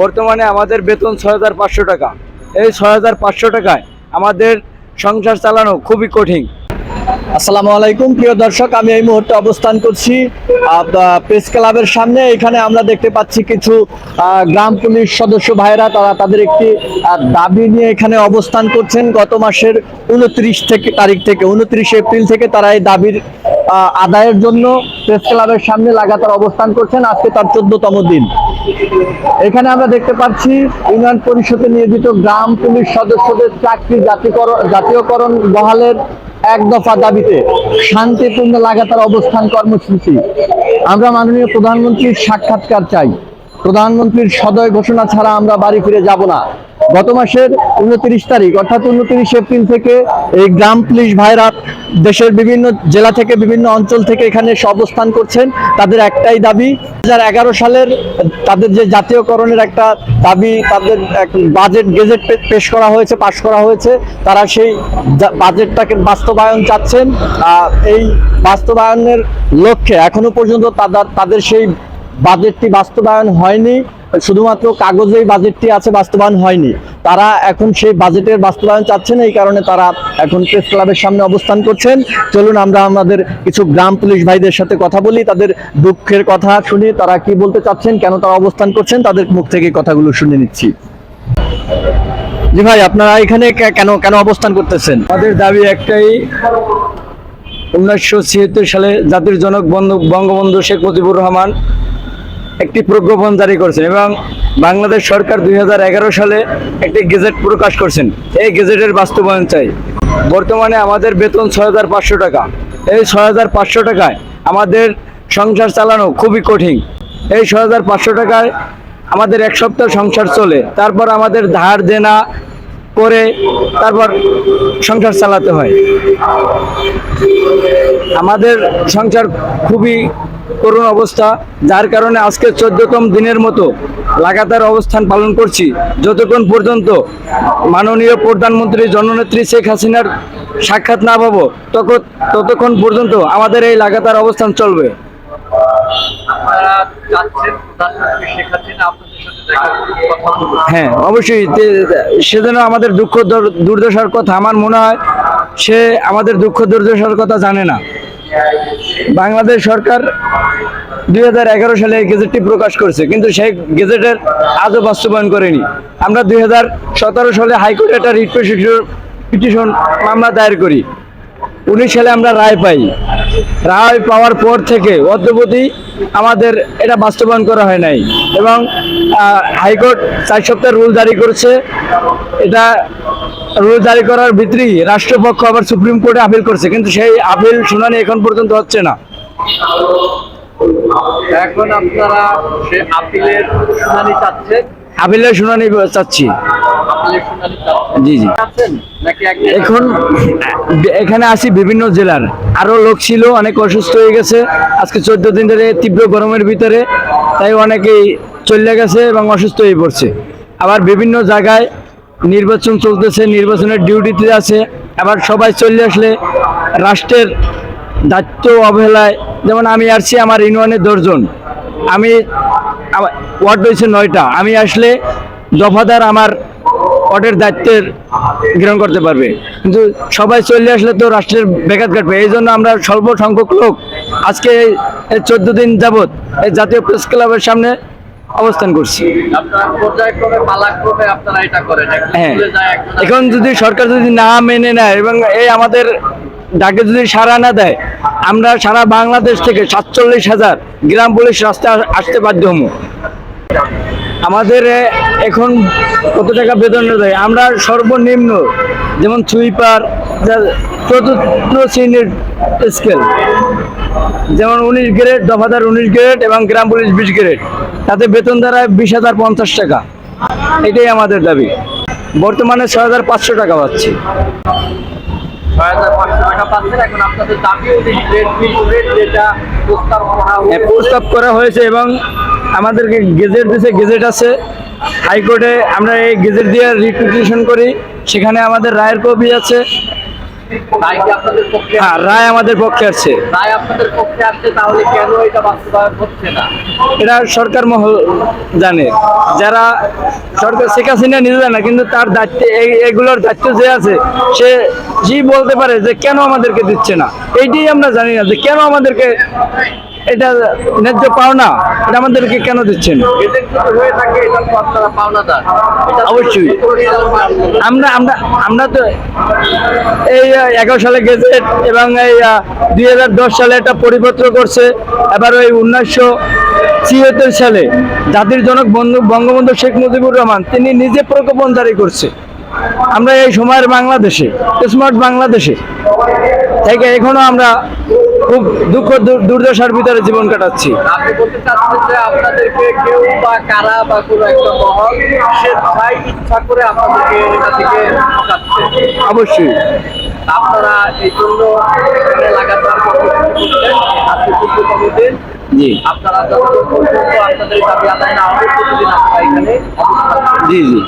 বর্তমানে আমাদের বেতন ছয় হাজার পাঁচশো টাকা। এই ছয় হাজার পাঁচশো টাকায় আমাদের সংসার চালানো খুবই কঠিন। আসসালামু আলাইকুম, প্রিয় দর্শক, আমি এই মুহূর্তে অবস্থান করছি প্রেস ক্লাবের সামনে। এখানে আমরা দেখতে পাচ্ছি কিছু গ্রাম পুলিশ সদস্য ভাইরা তারা তাদের একটি দাবি নিয়ে এখানে অবস্থান করছেন। গত মাসের উনত্রিশ থেকে, তারিখ থেকে, উনত্রিশ এপ্রিল থেকে তারা এই দাবির আদায়ের জন্য প্রেস ক্লাবের সামনে লাগাতার অবস্থান করছেন। আজকে তার চোদ্দতম দিন। এখানে আমরা দেখতে পাচ্ছি, ইউনিয়ন পরিষদে নিয়োজিত গ্রাম পুলিশ সদস্যদের চাকরি জাতীয়করণ বহালের এক দফা দাবিতে শান্তিপূর্ণ লাগাতার অবস্থান কর্মসূচি। আমরা মাননীয় প্রধানমন্ত্রীর সাক্ষাৎকার চাই। প্রধানমন্ত্রীর সদয় ঘোষণা ছাড়া আমরা বাড়ি ফিরে যাব না। গত মাসের উনত্রিশ তারিখ, অর্থাৎ উনত্রিশ এপ্রিল থেকে এই গ্রাম পুলিশ ভাইরা দেশের বিভিন্ন জেলা থেকে বিভিন্ন অঞ্চল থেকে এখানে অবস্থান করছেন। তাদের একটাই দাবি দু সালের তাদের যে জাতীয়করণের একটা দাবি, তাদের এক বাজেট গেজেট পেশ করা হয়েছে, পাশ করা হয়েছে। তারা সেই বাজেটটাকে বাস্তবায়ন চাচ্ছেন। এই বাস্তবায়নের লক্ষ্যে এখনও পর্যন্ত তাদের সেই বাজেটটি বাস্তবায়ন হয়নি। শুধুমাত্র কাগজেই বাজেটটি আছে, বাস্তবায়ন হয়নি। তারা এখন সেই বাজেটের বাস্তবায়ন চাচ্ছেন এই কারণে তারা এখন প্রেস ক্লাবের সামনে অবস্থান করছেন। চলুন আমরা আমাদের কিছু গ্রাম পুলিশ ভাইদের সাথে কথা বলি, তাদের দুঃখের কথা শুনি তারা কি বলতে চাচ্ছেন, কেন তারা অবস্থান করছেন, তাদের মুখ থেকে কথাগুলো শুনে নিচ্ছি। জি ভাই, আপনারা এখানে কেন কেন অবস্থান করতেছেন? আমাদের দাবি একটাই, উনিশশো ছিয়াত্তর সালে জাতির জনক বন্ধু বঙ্গবন্ধু শেখ মুজিবুর রহমান একটি প্রজ্ঞাপন জারি করেছেন এবং বাংলাদেশ সরকার দু হাজার এগারো সালে একটি গেজেট প্রকাশ করছেন। এই গেজেটের বাস্তবায়ন চাই। বর্তমানে আমাদের বেতন ছয় হাজার পাঁচশো টাকা। এই ছয় হাজার পাঁচশো টাকায় আমাদের সংসার চালানো খুবই কঠিন। এই ছয় হাজার পাঁচশো টাকায় আমাদের এক সপ্তাহ সংসার চলে। তারপর আমাদের ধার দেনা করে তারপর সংসার চালাতে হয়। আমাদের সংসার খুবই করুণ অবস্থা যার কারণে আজকে চোদ্দতম দিনের মতো লাগাতার অবস্থান পালন করছি। যতক্ষণ পর্যন্ত মাননীয় প্রধানমন্ত্রী জননেত্রী শেখ হাসিনার সাক্ষাৎ না পাবো তখন ততক্ষণ পর্যন্ত আমাদের এই লাগাতার অবস্থান চলবে। হ্যাঁ অবশ্যই। সেজন্য আমাদের দুঃখ দুর্দশার কথা আমার মনে হয় সে আমাদের দুঃখ দুর্দশার কথা জানে না। বাংলাদেশ সরকার এগারো সালে এই গেজেটটি প্রকাশ করেছে, কিন্তু সেই গেজেটের আজও বাস্তবায়ন করেনি। আমরা দু হাজার সতেরো সালে হাইকোর্টে একটা রিট পিটিশন মামলা দায়ের করি। উনিশ সালে আমরা রায় পাই। রায় পাওয়ার পর থেকে অদ্যবধি আমাদের এটা বাস্তবায়ন করা হয় নাই এবং হাইকোর্ট চার সপ্তাহ রুল জারি করেছে। এটা রুল জারি করার ভিতরেই রাষ্ট্রপক্ষ আবার সুপ্রিম কোর্টে আপিল করছে, কিন্তু সেই আপিল শুনানি এখন পর্যন্ত হচ্ছে না। এখন আপনারা সে আপিলের শুনানি চাচ্ছেন? আপিলের শুনানি চাচ্ছি। জি জি। এখন এখানে আসি বিভিন্ন জেলার। আরও লোক ছিল অনেক অসুস্থ হয়ে গেছে। আজকে চোদ্দ দিন ধরে তীব্র গরমের ভিতরে তাই অনেকেই চলে গেছে এবং অসুস্থ হয়ে পড়ছে। আবার বিভিন্ন জায়গায় নির্বাচন চলতেছে নির্বাচনের ডিউটিতে আছে। আবার সবাই চলে আসলে রাষ্ট্রের দায়িত্ব অবহেলায় যেমন আমি আসছি আমার ইউনিয়নের দশজন। আমি ওয়ার্ড রয়েছে নয়টা। আমি আসলে দফাদার আমার ওয়ার্ডের দায়িত্বের গ্রহণ করতে পারবে। কিন্তু সবাই চলে আসলে তো রাষ্ট্রের বেকাত কাটবে এই জন্য আমরা স্বল্প সংখ্যক লোক আজকে এই চোদ্দ দিন যাবৎ এই জাতীয় প্রেস ক্লাবের সামনে অবস্থান করছি। হ্যাঁ। এখন যদি সরকার যদি না মেনে নেয় এবং এই আমাদের ডাকে যদি সাড়া না দেয়, আমরা সারা বাংলাদেশ থেকে সাতচল্লিশ হাজার গ্রাম পুলিশ রাস্তায় আসতে বাধ্য হব আমাদের এখন কত টাকা বেতন দেয়? আমরা সর্বনিম্ন যেমন সুইপার চতুর্থ শ্রেণির স্কেল যেমন উনিশ গ্রেড দফাদার উনিশ গ্রেড এবং গ্রাম পুলিশ বিশ গ্রেড তাতে বেতন দাঁড়ায় বিশ হাজার পঞ্চাশ টাকা। এটাই আমাদের দাবি। বর্তমানে ছয় হাজার পাঁচশো টাকা পাচ্ছি। যেটা প্রস্তাব করা হ্যাঁ, হয়েছে প্রস্তাব করা হয়েছে এবং আমাদেরকে গেজেট দিয়েছে গেজেট আছে। হাইকোর্টে আমরা এই গেজেট দিয়ে রিপিটিশন করি। সেখানে আমাদের রায়ের কপি আছে। হ্যাঁ রায় আমাদের পক্ষে আছে। রায় আপনাদের পক্ষে আসছে তাহলে কেন এটা বাস্তবায়ন হচ্ছে না? এটা সরকার মহল জানে। যারা সরকার শেখ হাসিনা নিজে জানে না, কিন্তু তার দায়িত্বে এগুলোর দায়িত্ব যে আছে সে জি বলতে পারে যে কেন আমাদেরকে দিচ্ছে না এইটাই আমরা জানি না যে কেন আমাদেরকে এটা ন্যায্য পাওনা এটা আমাদেরকে কেন দিচ্ছেন? অবশ্যই। আমরা আমরা আমরা তো এই এগারো সালে গেজেট এবং এই দুই হাজার দশ সালে এটা পরিপত্র করছে। এবার ওই উনিশশো ছিয়াত্তর সালে জাতির জনক বন্ধু বঙ্গবন্ধু শেখ মুজিবুর রহমান, তিনি নিজে প্রকোপন জারি করছে। আমরা এই সময়ের বাংলাদেশে, স্মার্ট বাংলাদেশে, থেকে এখনও আমরা খুব দুঃখ দুর্দশার ভিতরে জীবন কাটাচ্ছি। আপনি বলতে চাচ্ছেন যে আপনাদেরকে কেউ বা কারা বা কোনো একটা মহল ইচ্ছা করে আপনাদেরকে এটা থেকে অবশ্যই। আপনারা এই জন্য লাগাতার আজকে কমিটির জি। আপনারা যতক্ষণ পর্যন্ত আপনাদের দাবি আদায় না হবে প্রতিদিন আপনারা এখানে জি জি।